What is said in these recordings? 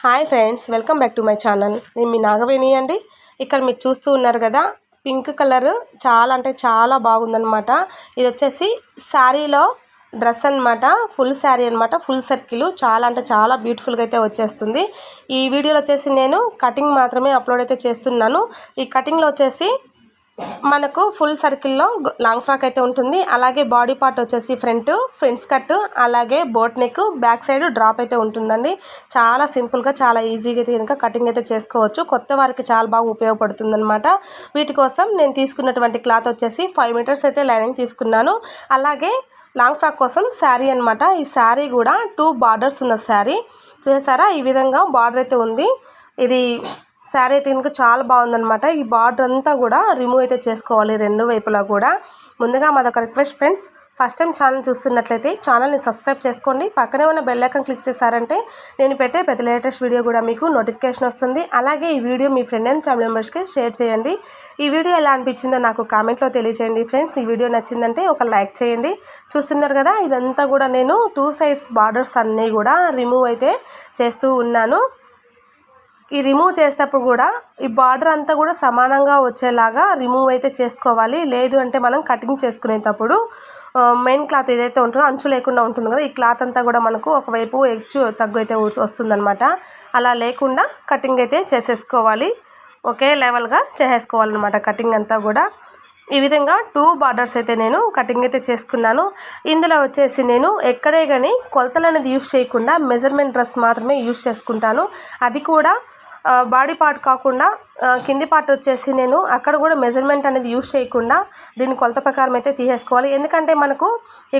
Hi friends welcome back to my channel. నేను మీ నాగవేణి అండి. ఇక్కడ మీరు చూస్తూ ఉన్నారు కదా పింక్ కలర్ చాలా అంటే చాలా బాగుందనమాట ఇది వచ్చేసి శారీలో డ్రెస్ అనమాట ఫుల్ శారీ అనమాట ఫుల్ సర్కిల్. చాలా అంటే చాలా బ్యూటిఫుల్గా అయితే వచ్చేస్తుంది. ఈ వీడియోలో వచ్చేసి నేను కటింగ్ మాత్రమే అప్లోడ్ అయితే చేస్తున్నాను. ఈ కటింగ్లో వచ్చేసి మనకు ఫుల్ సర్కిల్లో లాంగ్ ఫ్రాక్ అయితే ఉంటుంది. అలాగే బాడీ పార్ట్ వచ్చేసి ఫ్రంట్ ఫ్రంట్స్ కట్ అలాగే boat neck back side drop అయితే ఉంటుందండి. చాలా సింపుల్గా చాలా ఈజీగా అయితే కనుక కటింగ్ అయితే చేసుకోవచ్చు. కొత్త వారికి చాలా బాగా ఉపయోగపడుతుంది అనమాట వీటి కోసం నేను తీసుకున్నటువంటి క్లాత్ వచ్చేసి ఫైవ్ మీటర్స్ అయితే లైనింగ్ తీసుకున్నాను. అలాగే లాంగ్ ఫ్రాక్ కోసం శారీ అనమాట ఈ శారీ కూడా టూ బార్డర్స్ ఉన్న శారీ చూసారా? ఈ విధంగా బార్డర్ అయితే ఉంది. ఇది శారీ అయితే కనుక చాలా బాగుందనమాట ఈ బార్డర్ అంతా కూడా రిమూవ్ అయితే చేసుకోవాలి రెండు వైపులా కూడా. ముందుగా మాదొక request friends first time channel చూస్తున్నట్లయితే ఛానల్ని సబ్స్క్రైబ్ చేసుకోండి. పక్కనే ఉన్న బెల్ క్లిక్ చేశారంటే నేను పెట్టే ప్రతి లేటెస్ట్ వీడియో కూడా మీకు నోటిఫికేషన్ వస్తుంది. అలాగే ఈ వీడియో మీ ఫ్రెండ్ అండ్ ఫ్యామిలీ మెంబర్స్కి షేర్ చేయండి. ఈ వీడియో ఎలా అనిపించిందో నాకు కామెంట్లో తెలియజేయండి ఫ్రెండ్స్. ఈ వీడియో నచ్చిందంటే ఒక లైక్ చేయండి. చూస్తున్నారు కదా ఇదంతా కూడా నేను టూ సైడ్స్ బార్డర్స్ అన్నీ కూడా రిమూవ్ అయితే చేస్తూ ఉన్నాను. ఈ రిమూవ్ చేసేటప్పుడు కూడా ఈ బార్డర్ అంతా కూడా సమానంగా వచ్చేలాగా రిమూవ్ అయితే చేసుకోవాలి. లేదు అంటే మనం కటింగ్ చేసుకునేటప్పుడు మెయిన్ క్లాత్ ఏదైతే ఉంటుందో అంచు లేకుండా ఉంటుంది కదా ఈ క్లాత్ అంతా కూడా మనకు ఒకవైపు హెచ్చు తగ్గు అయితే వస్తుందన్నమాట. అలా లేకుండా కటింగ్ అయితే చేసేసుకోవాలి. ఒకే లెవెల్గా చేసేసుకోవాలన్నమాట కటింగ్ అంతా కూడా. ఈ విధంగా టూ బార్డర్స్ అయితే నేను కటింగ్ అయితే చేసుకున్నాను. ఇందులో వచ్చేసి నేను ఎక్కడే కానీ కొలతలు అనేది యూస్ చేయకుండా మెజర్మెంట్ డ్రెస్ మాత్రమే యూస్ చేసుకుంటాను. అది కూడా బాడీ పార్ట్ కాకుండా కింది పార్ట్ వచ్చేసి నేను అక్కడ కూడా మెజర్మెంట్ అనేది యూస్ చేయకుండా దీన్ని కొలత ప్రకారం అయితే తీసేసుకోవాలి. ఎందుకంటే మనకు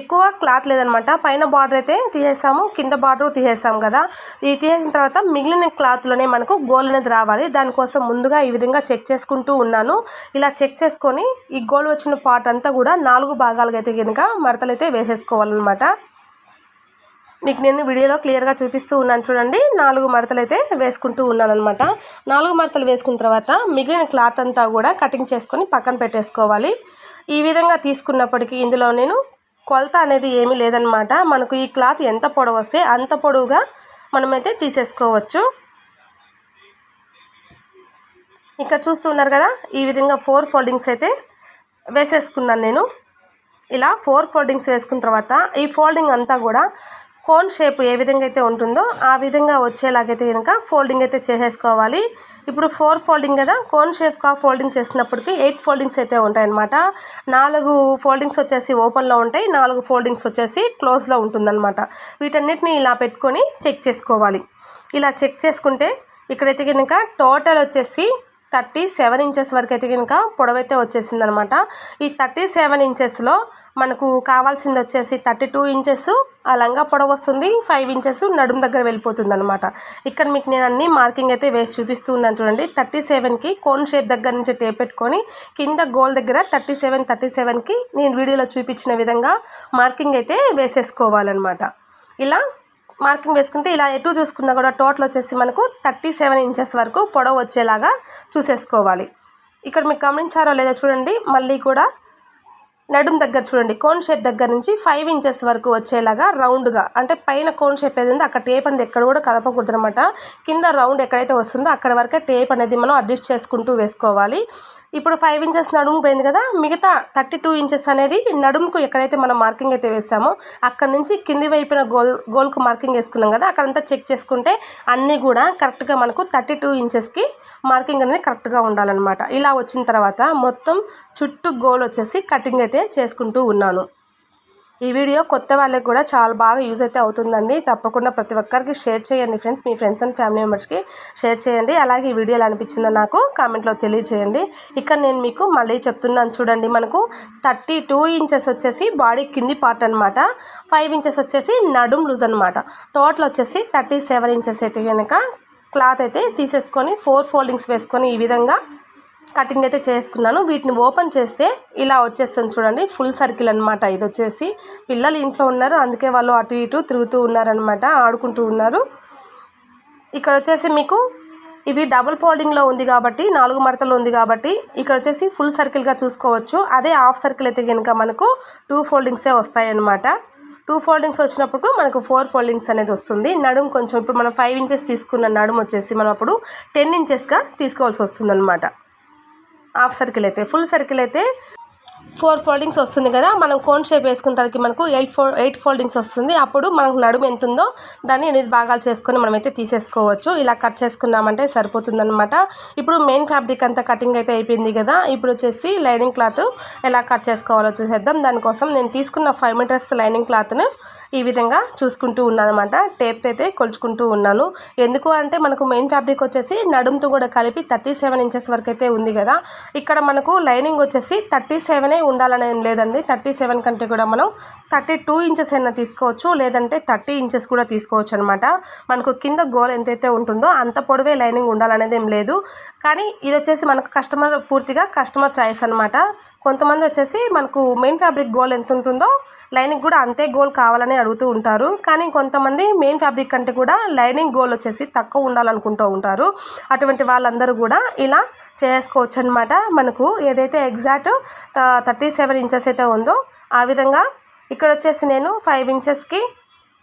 ఎక్కువ క్లాత్ లేదనమాట. పైన బార్డర్ అయితే తీసేసాము కింద బార్డర్ తీసేసాము కదా. ఇది తీసేసిన తర్వాత మిగిలిన క్లాత్లోనే మనకు గోల్ అనేది రావాలి. దానికోసం ముందుగా ఈ విధంగా చెక్ చేసుకుంటూ ఉన్నాను. ఇలా చెక్ చేసుకొని ఈ గోల్ వచ్చిన పార్ట్ అంతా కూడా నాలుగు భాగాలుగా అయితే కనుక మడతలు అయితే వేసేసుకోవాలన్నమాట. మీకు నేను వీడియోలో క్లియర్గా చూపిస్తూ ఉన్నాను చూడండి. నాలుగు మడతలు అయితే వేసుకుంటూ ఉన్నాను అనమాట నాలుగు మడతలు వేసుకున్న తర్వాత మిగిలిన క్లాత్ అంతా కూడా కటింగ్ చేసుకొని పక్కన పెట్టేసుకోవాలి. ఈ విధంగా తీసుకున్నప్పటికీ ఇందులో నేను కొలత అనేది ఏమీ లేదనమాట మనకు ఈ క్లాత్ ఎంత పొడవు వస్తే అంత పొడవుగా మనమైతే తీసేసుకోవచ్చు. ఇక్కడ చూస్తున్నారు కదా ఈ విధంగా ఫోర్ ఫోల్డింగ్స్ అయితే వేసేసుకున్నాను నేను. ఇలా ఫోర్ ఫోల్డింగ్స్ వేసుకున్న తర్వాత ఈ ఫోల్డింగ్ అంతా కూడా కోన్ షేప్ ఏ విధంగా అయితే ఉంటుందో ఆ విధంగా వచ్చేలాగైతే కనుక ఫోల్డింగ్ అయితే చేసేసుకోవాలి. ఇప్పుడు ఫోర్ ఫోల్డింగ్ కదా కోన్ షేప్గా ఫోల్డింగ్ చేసినప్పటికీ ఎయిట్ ఫోల్డింగ్స్ అయితే ఉంటాయన్నమాట. నాలుగు ఫోల్డింగ్స్ వచ్చేసి ఓపెన్లో ఉంటాయి నాలుగు ఫోల్డింగ్స్ వచ్చేసి క్లోజ్లో ఉంటుందన్నమాట. వీటన్నిటిని ఇలా పెట్టుకొని చెక్ చేసుకోవాలి. ఇలా చెక్ చేసుకుంటే ఇక్కడైతే కనుక టోటల్ వచ్చేసి థర్టీ సెవెన్ ఇంచెస్ వరకు అయితే కనుక పొడవైతే వచ్చేసింది అనమాట ఈ థర్టీ సెవెన్ ఇంచెస్లో మనకు కావాల్సింది వచ్చేసి థర్టీ టూ ఇంచెస్ ఆ లంగా పొడవు వస్తుంది ఫైవ్ ఇంచెస్ నడుము దగ్గర వెళ్ళిపోతుంది అనమాట ఇక్కడ మీకు నేను అన్ని మార్కింగ్ అయితే వేసి చూపిస్తూ ఉన్నాను చూడండి. థర్టీ సెవెన్కి కోన్ షేప్ దగ్గర నుంచి టేప్ పెట్టుకొని కింద గోల్ దగ్గర థర్టీ సెవెన్ థర్టీ సెవెన్కి నేను వీడియోలో చూపించిన విధంగా మార్కింగ్ అయితే వేసేసుకోవాలన్నమాట ఇలా మార్కింగ్ వేసుకుంటే ఇలా ఎటు చూసుకున్నా కూడా టోటల్ వచ్చేసి మనకు థర్టీ సెవెన్ ఇంచెస్ వరకు పొడవు వచ్చేలాగా చూసేసుకోవాలి. ఇక్కడ మీరు గమనించారో లేదో చూడండి. మళ్ళీ కూడా నడుం దగ్గర చూడండి కోన్ షేప్ దగ్గర నుంచి ఫైవ్ ఇంచెస్ వరకు వచ్చేలాగా రౌండ్గా అంటే పైన కోన్ షేప్ ఏది ఉందో అక్కడ టేప్ అనేది ఎక్కడ కూడా కదపకూడదు అనమాట కింద రౌండ్ ఎక్కడైతే వస్తుందో అక్కడ వరకే టేప్ అనేది మనం అడ్జస్ట్ చేసుకుంటూ వేసుకోవాలి. ఇప్పుడు ఫైవ్ ఇంచెస్ నడుము పోయింది కదా మిగతా థర్టీ టూ ఇంచెస్ అనేది నడుముకు ఎక్కడైతే మనం మార్కింగ్ అయితే వేసామో అక్కడ నుంచి కింది వైపున గోల్ గోల్కు మార్కింగ్ వేసుకున్నాం కదా అక్కడంతా చెక్ చేసుకుంటే అన్నీ కూడా కరెక్ట్గా మనకు థర్టీ టూ ఇంచెస్కి మార్కింగ్ అనేది కరెక్ట్గా ఉండాలన్నమాట. ఇలా వచ్చిన తర్వాత మొత్తం చుట్టూ గోల్ వచ్చేసి కటింగ్ అయితే చేసుకుంటూ ఉన్నాను. ఈ వీడియో కొత్త వాళ్ళకి కూడా చాలా బాగా యూజ్ అయితే అవుతుందండి. తప్పకుండా ప్రతి ఒక్కరికి షేర్ చేయండి ఫ్రెండ్స్ మీ ఫ్రెండ్స్ అండ్ ఫ్యామిలీ మెంబర్స్కి షేర్ చేయండి. అలాగే ఈ వీడియోలు అనిపించిందో నాకు కామెంట్లో తెలియజేయండి ఇక్కడ నేను మీకు మళ్ళీ చెప్తున్నాను చూడండి మనకు థర్టీ టూ ఇంచెస్ వచ్చేసి బాడీ కింది పార్ట్ అనమాట ఫైవ్ ఇంచెస్ వచ్చేసి నడుం లూజ్ అనమాట టోటల్ వచ్చేసి థర్టీ సెవెన్ ఇంచెస్ అయితే కనుక క్లాత్ అయితే తీసేసుకొని ఫోర్ ఫోల్డింగ్స్ వేసుకొని ఈ విధంగా కటింగ్ అయితే చేసుకున్నాను. వీటిని ఓపెన్ చేస్తే ఇలా వచ్చేస్తుంది చూడండి. ఫుల్ సర్కిల్ అనమాట ఇది వచ్చేసి. పిల్లలు ఇంట్లో ఉన్నారు. అందుకే వాళ్ళు అటు ఇటు తిరుగుతూ ఉన్నారనమాట ఆడుకుంటూ ఉన్నారు. ఇక్కడ వచ్చేసి మీకు ఇవి డబుల్ ఫోల్డింగ్లో ఉంది కాబట్టి నాలుగు మడతలు ఉంది కాబట్టి ఇక్కడ వచ్చేసి ఫుల్ సర్కిల్గా చూసుకోవచ్చు. అదే హాఫ్ సర్కిల్ అయితే కనుక మనకు టూ ఫోల్డింగ్సే వస్తాయన్నమాట. టూ ఫోల్డింగ్స్ వచ్చినప్పుడు మనకు ఫోర్ ఫోల్డింగ్స్ అనేది వస్తుంది. నడుము కొంచెం ఇప్పుడు మనం ఫైవ్ ఇంచెస్ తీసుకున్న నడుము వచ్చేసి మనం అప్పుడు టెన్ ఇంచెస్గా తీసుకోవాల్సి వస్తుంది అనమాట హాఫ్ సర్కిల్ అయితే ఫుల్ సర్కిల్ అయితే ఫోర్ ఫోల్డింగ్స్ వస్తుంది కదా మనం కోన్ షేప్ వేసుకున్న తరకి మనకు ఎయిట్ ఫోర్ ఎయిట్ ఫోల్డింగ్స్ వస్తుంది. అప్పుడు మనకు నడుము ఎంత ఉందో దాన్ని ఎనిమిది భాగాలు చేసుకొని మనమైతే తీసేసుకోవచ్చు. ఇలా కట్ చేసుకున్నామంటే సరిపోతుందనమాట ఇప్పుడు మెయిన్ ఫ్యాబ్రిక్ అంతా కటింగ్ అయితే అయిపోయింది కదా ఇప్పుడు వచ్చేసి లైనింగ్ క్లాత్ ఎలా కట్ చేసుకోవాలో చూసేద్దాం. దానికోసం నేను తీసుకున్న ఫైవ్ మీటర్స్ లైనింగ్ క్లాత్ను ఈ విధంగా చూసుకుంటూ ఉన్నాను అనమాట టేప్ అయితే కొలుచుకుంటూ ఉన్నాను. ఎందుకు అంటే మనకు మెయిన్ ఫ్యాబ్రిక్ వచ్చేసి నడుముతో కూడా కలిపి థర్టీ సెవెన్ ఇంచెస్ వరకు అయితే ఉంది కదా ఇక్కడ మనకు లైనింగ్ వచ్చేసి థర్టీ సెవెనే ఉండాలని ఏం లేదండి. థర్టీ సెవెన్ కంటే కూడా మనం థర్టీ టూ ఇంచెస్ అయినా తీసుకోవచ్చు. లేదంటే థర్టీ ఇంచెస్ కూడా తీసుకోవచ్చు అనమాట మనకు కింద గోల్ ఎంతైతే ఉంటుందో అంత పొడవే లైనింగ్ ఉండాలనేది ఏం లేదు. కానీ ఇది వచ్చేసి మనకు కస్టమర్ పూర్తిగా కస్టమర్ చాయిస్ అనమాట కొంతమంది వచ్చేసి మనకు మెయిన్ ఫ్యాబ్రిక్ గోల్ ఎంత ఉంటుందో లైనింగ్ కూడా అంతే గోల్ కావాలని అడుగుతూ ఉంటారు. కానీ కొంతమంది మెయిన్ ఫ్యాబ్రిక్ కంటే కూడా లైనింగ్ గోల్ వచ్చేసి తక్కువ ఉండాలనుకుంటూ ఉంటారు. అటువంటి వాళ్ళందరూ కూడా ఇలా చేసుకోవచ్చు అనమాట మనకు ఏదైతే ఎగ్జాక్ట్ థర్టీ సెవెన్ ఇంచెస్ అయితే ఉందో ఆ విధంగా ఇక్కడ వచ్చేసి నేను ఫైవ్ ఇంచెస్కి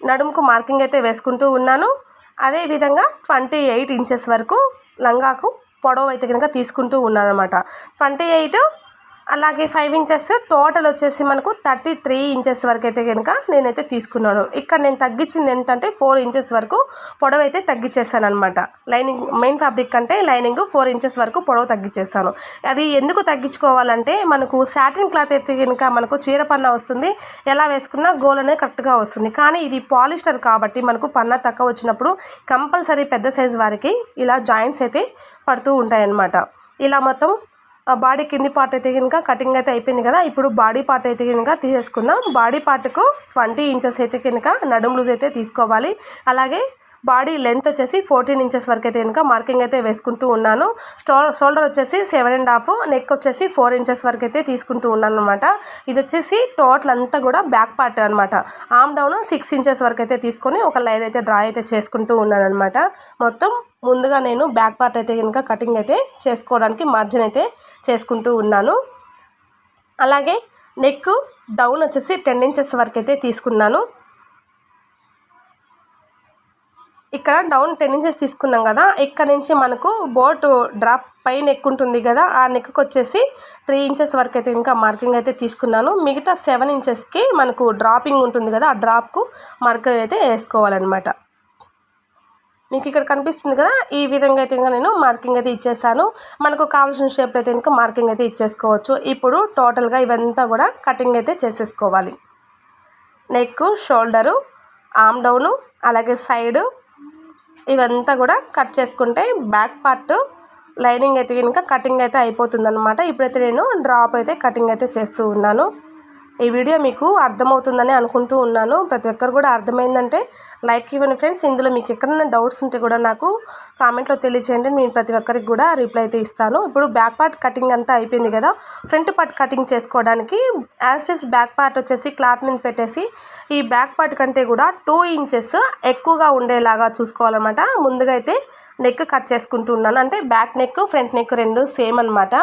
నడుముకు మార్కింగ్ అయితే వేసుకుంటూ ఉన్నాను. అదేవిధంగా ట్వంటీ ఎయిట్ ఇంచెస్ వరకు లంగాకు పొడవు అయితే కనుక తీసుకుంటూ ఉన్నాను అనమాట ట్వంటీ ఎయిట్ అలాగే ఫైవ్ ఇంచెస్ టోటల్ వచ్చేసి మనకు థర్టీ త్రీ ఇంచెస్ వరకు అయితే కనుక నేనైతే తీసుకున్నాను. ఇక్కడ నేను తగ్గించింది ఎంత అంటే ఫోర్ ఇంచెస్ వరకు పొడవు అయితే తగ్గించేసాను అనమాట లైనింగ్ మెయిన్ ఫ్యాబ్రిక్ అంటే లైనింగ్ ఫోర్ ఇంచెస్ వరకు పొడవు తగ్గించేస్తాను. అది ఎందుకు తగ్గించుకోవాలంటే మనకు సాటిన్ క్లాత్ అయితే కనుక మనకు చీర పన్న వస్తుంది. ఎలా వేసుకున్నా గోల్ అనేది కరెక్ట్గా వస్తుంది. కానీ ఇది పాలిస్టర్ కాబట్టి మనకు పన్న తక్కువ వచ్చినప్పుడు కంపల్సరీ పెద్ద సైజ్ వారికి ఇలా జాయింట్స్ అయితే పడుతూ ఉంటాయన్నమాట. ఇలా మొత్తం బాడీ కింది పార్ట్ అయితే కనుక కటింగ్ అయితే అయిపోయింది కదా ఇప్పుడు బాడీ పార్ట్ అయితే కనుక తీసేసుకుందాం బాడీ పార్ట్కు ట్వంటీ ఇంచెస్ అయితే కనుక నడుము లూజ్ అయితే తీసుకోవాలి. అలాగే బాడీ లెంత్ వచ్చేసి ఫోర్టీన్ ఇంచెస్ వరకు అయితే కనుక మార్కింగ్ అయితే వేసుకుంటూ ఉన్నాను. షోల్డర్ వచ్చేసి సెవెన్ అండ్ హాఫ్ నెక్ వచ్చేసి ఫోర్ ఇంచెస్ వరకు అయితే తీసుకుంటూ ఉన్నాను అనమాట ఇది వచ్చేసి టోటల్ అంతా కూడా బ్యాక్ పార్ట్ అనమాట ఆమ్ డౌన్ సిక్స్ ఇంచెస్ వరకు అయితే తీసుకొని ఒక లైన్ అయితే డ్రా అయితే చేసుకుంటూ ఉన్నాను అనమాట మొత్తం ముందుగా నేను బ్యాక్ పార్ట్ అయితే కనుక కటింగ్ అయితే చేసుకోవడానికి మార్జిన్ అయితే చేసుకుంటూ ఉన్నాను. అలాగే నెక్ డౌన్ వచ్చేసి టెన్ ఇంచెస్ వరకు అయితే తీసుకున్నాను. ఇక్కడ డౌన్ టెన్ ఇంచెస్ తీసుకున్నాం కదా ఇక్కడ నుంచి మనకు బోట్ డ్రాప్ పై నెక్ ఉంటుంది కదా ఆ నెక్కి వచ్చేసి త్రీ ఇంచెస్ వరకు అయితే ఇంకా మార్కింగ్ అయితే తీసుకున్నాను. మిగతా సెవెన్ ఇంచెస్కి మనకు డ్రాపింగ్ ఉంటుంది కదా ఆ డ్రాప్కు మార్కింగ్ అయితే వేసుకోవాలన్నమాట. మీకు ఇక్కడ కనిపిస్తుంది కదా ఈ విధంగా అయితే ఇంకా నేను మార్కింగ్ అయితే ఇచ్చేసాను. మనకు కావాల్సిన షేప్ అయితే ఇంకా మార్కింగ్ అయితే ఇచ్చేసుకోవచ్చు. ఇప్పుడు టోటల్గా ఇవంతా కూడా కటింగ్ అయితే చేసేసుకోవాలి. నెక్ షోల్డరు ఆమ్ డౌను అలాగే సైడు ఇవంతా కూడా కట్ చేసుకుంటే బ్యాక్ పార్ట్ లైనింగ్ అయితే కనుక కటింగ్ అయితే అయిపోతుంది అనమాట ఇప్పుడైతే నేను డ్రాప్ అయితే కటింగ్ అయితే చేస్తూ ఉన్నాను. ఈ వీడియో మీకు అర్థమవుతుందని అనుకుంటూ ఉన్నాను. ప్రతి ఒక్కరు కూడా అర్థమైందంటే లైక్ ఇవ్వండి ఫ్రెండ్స్. ఇందులో మీకు ఎక్కడైనా డౌట్స్ ఉంటే కూడా నాకు కామెంట్లో తెలియచేయండి. నేను ప్రతి ఒక్కరికి కూడా రిప్లై అయితే ఇస్తాను. ఇప్పుడు బ్యాక్ పార్ట్ కటింగ్ అంతా అయిపోయింది కదా ఫ్రంట్ పార్ట్ కటింగ్ చేసుకోవడానికి యాజ్ బ్యాక్ పార్ట్ వచ్చేసి క్లాత్ మీద పెట్టేసి ఈ బ్యాక్ పార్ట్ కంటే కూడా టూ ఇంచెస్ ఎక్కువగా ఉండేలాగా చూసుకోవాలన్నమాట. ముందుగా అయితే నెక్ కట్ చేసుకుంటూ ఉన్నాను. అంటే బ్యాక్ నెక్ ఫ్రంట్ నెక్ రెండు సేమ్ అనమాట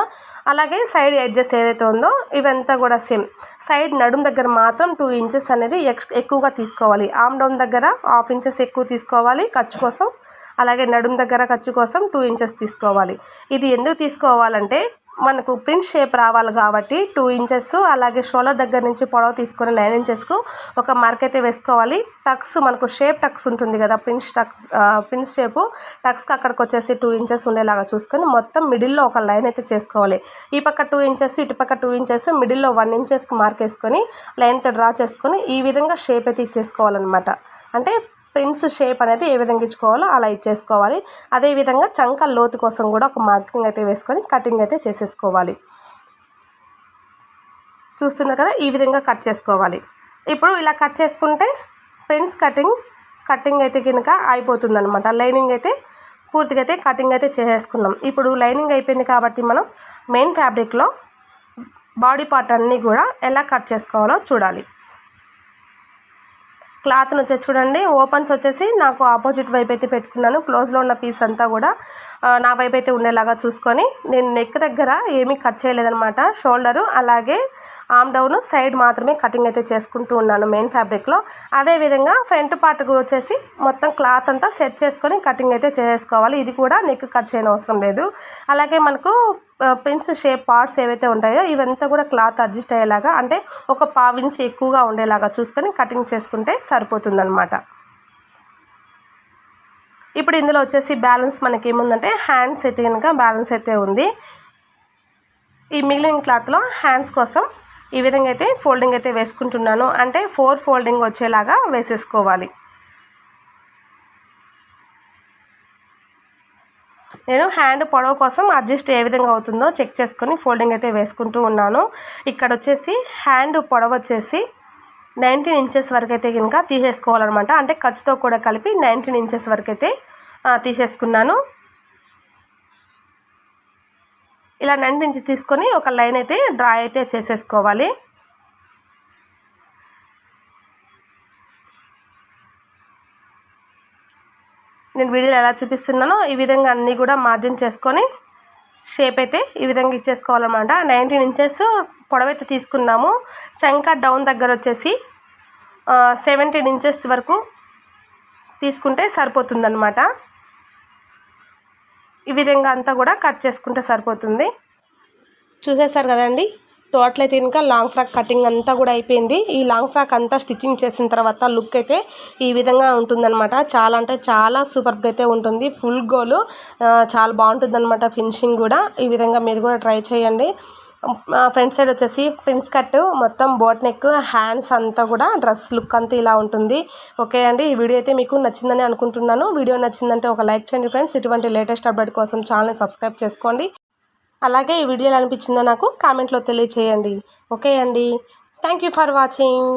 అలాగే సైడ్ ఎడ్జెస్ ఏవైతే ఉందో ఇవంతా కూడా సేమ్. సైడ్ నడుం దగ్గర మాత్రం టూ ఇంచెస్ అనేది ఎక్కువగా తీసుకోవాలి. ఆమ్ డౌన్ దగ్గర హాఫ్ ఇంచెస్ ఎక్కువ తీసుకోవాలి ఖర్చు కోసం. అలాగే నడుం దగ్గర ఖర్చు కోసం టూ ఇంచెస్ తీసుకోవాలి. ఇది ఎందుకు తీసుకోవాలంటే మనకు ప్రింట్ షేప్ రావాలి కాబట్టి టూ ఇంచెస్ అలాగే షోల్డర్ దగ్గర నుంచి పొడవు తీసుకొని నైన్ ఇంచెస్కు ఒక మార్క్ అయితే వేసుకోవాలి. టక్స్ మనకు షేప్ టక్స్ ఉంటుంది కదా ప్రింట్స్ టక్స్ ప్రింట్స్ షేపు టక్స్కి అక్కడికి వచ్చేసి టూ ఇంచెస్ ఉండేలాగా చూసుకొని మొత్తం మిడిల్లో ఒక లైన్ అయితే చేసుకోవాలి. ఈ పక్క టూ ఇంచెస్ ఇటు పక్క టూ ఇంచెస్ మిడిల్లో వన్ ఇంచెస్కి మార్క్ వేసుకొని లైన్తో డ్రా చేసుకొని ఈ విధంగా షేప్ అయితే ఇచ్చేసుకోవాలన్నమాట. అంటే ప్రిన్స్ షేప్ అనేది ఏ విధంగా ఇచ్చుకోవాలో అలా ఇచ్చేసుకోవాలి. అదేవిధంగా చంక లోతు కోసం కూడా ఒక మార్కింగ్ అయితే వేసుకొని కటింగ్ అయితే చేసేసుకోవాలి. చూస్తున్నారు కదా ఈ విధంగా కట్ చేసుకోవాలి. ఇప్పుడు ఇలా కట్ చేసుకుంటే ప్రిన్స్ కటింగ్ కటింగ్ అయితే కనుక అయిపోతుంది అనమాట లైనింగ్ అయితే పూర్తిగా అయితే కటింగ్ అయితే చేసేసుకున్నాం. ఇప్పుడు లైనింగ్ అయిపోయింది కాబట్టి మనం మెయిన్ ఫ్యాబ్రిక్లో బాడీ పార్ట్ అన్నీ కూడా ఎలా కట్ చేసుకోవాలో చూడాలి. క్లాత్ని వచ్చేసి చూడండి ఓపెన్స్ వచ్చేసి నాకు ఆపోజిట్ వైపు అయితే పెట్టుకున్నాను. క్లోజ్లో ఉన్న పీస్ అంతా కూడా నా వైపు అయితే ఉండేలాగా చూసుకొని నేను నెక్ దగ్గర ఏమీ కట్ చేయలేదనమాట షోల్డరు అలాగే ఆమ్ డౌన్ సైడ్ మాత్రమే కటింగ్ అయితే చేసుకుంటూ ఉన్నాను మెయిన్ ఫ్యాబ్రిక్లో అదేవిధంగా ఫ్రంట్ పార్ట్కి వచ్చేసి మొత్తం క్లాత్ అంతా సెట్ చేసుకొని కటింగ్ అయితే చేసుకోవాలి. ఇది కూడా నెక్ కట్ చేయని అవసరం లేదు. అలాగే మనకు పిన్స్ షేప్ పార్ట్స్ ఏవైతే ఉంటాయో ఇవంతా కూడా క్లాత్ అడ్జస్ట్ అయ్యేలాగా అంటే ఒక పావించి ఎక్కువగా ఉండేలాగా చూసుకొని కటింగ్ చేసుకుంటే సరిపోతుందనమాట ఇప్పుడు ఇందులో వచ్చేసి బ్యాలెన్స్ మనకి ఏముందంటే హ్యాండ్స్ అయితే కనుక బ్యాలెన్స్ అయితే ఉంది. ఈ మిగిలిన క్లాత్లో హ్యాండ్స్ కోసం ఈ విధంగా అయితే ఫోల్డింగ్ అయితే వేసుకుంటున్నాను. అంటే ఫోర్ ఫోల్డింగ్ వచ్చేలాగా వేసేసుకోవాలి. నేను హ్యాండ్ పొడవు కోసం అడ్జస్ట్ ఏ విధంగా అవుతుందో చెక్ చేసుకొని ఫోల్డింగ్ అయితే వేసుకుంటూ ఉన్నాను. ఇక్కడ వచ్చేసి హ్యాండ్ పొడవు వచ్చేసి నైన్టీన్ ఇంచెస్ వరకు అయితే కనుక తీసేసుకోవాలన్నమాట. అంటే ఖర్చుతో కూడా కలిపి నైన్టీన్ ఇంచెస్ వరకు అయితే తీసేసుకున్నాను. ఇలా నైన్టీన్ ఇంచెస్ తీసుకొని ఒక లైన్ అయితే డ్రా అయితే చేసేసుకోవాలి. నేను వీడియోలో ఎలా చూపిస్తున్నానో ఈ విధంగా అన్నీ కూడా మార్జిన్ చేసుకొని షేప్ అయితే ఈ విధంగా ఇచ్చేసుకోవాలన్నమాట. నైన్టీన్ ఇంచెస్ పొడవైతే తీసుకున్నాము. చంకా డౌన్ దగ్గర వచ్చేసి సెవెంటీన్ ఇంచెస్ వరకు తీసుకుంటే సరిపోతుందన్నమాట. ఈ విధంగా అంతా కూడా కట్ చేసుకుంటే సరిపోతుంది. చూసేసారు కదండి? టోటల్ అయితే ఇంకా లాంగ్ ఫ్రాక్ కటింగ్ అంతా కూడా అయిపోయింది. ఈ లాంగ్ ఫ్రాక్ అంతా స్టిచ్చింగ్ చేసిన తర్వాత లుక్ అయితే ఈ విధంగా ఉంటుందన్నమాట. చాలా అంటే చాలా సూపర్గా అయితే ఉంటుంది. ఫుల్ గోలు చాలా బాగుంటుంది అనమాట ఫినిషింగ్ కూడా. ఈ విధంగా మీరు కూడా ట్రై చేయండి. ఫ్రంట్ సైడ్ వచ్చేసి ప్రిన్స్ కట్ మొత్తం బోట్ నెక్ హ్యాండ్స్ అంతా కూడా డ్రెస్ లుక్ అంతా ఇలా ఉంటుంది. ఓకే అండి ఈ వీడియో అయితే మీకు నచ్చిందని అనుకుంటున్నాను. వీడియో నచ్చిందంటే ఒక లైక్ చేయండి ఫ్రెండ్స్ ఇటువంటి లేటెస్ట్ అప్డేట్ కోసం ఛానల్ని సబ్స్క్రైబ్ చేసుకోండి. అలాగే ఈ వీడియో ఎలా అనిపించిందో నాకు కామెంట్లో తెలియచేయండి. ఓకే అండి. Thank you for watching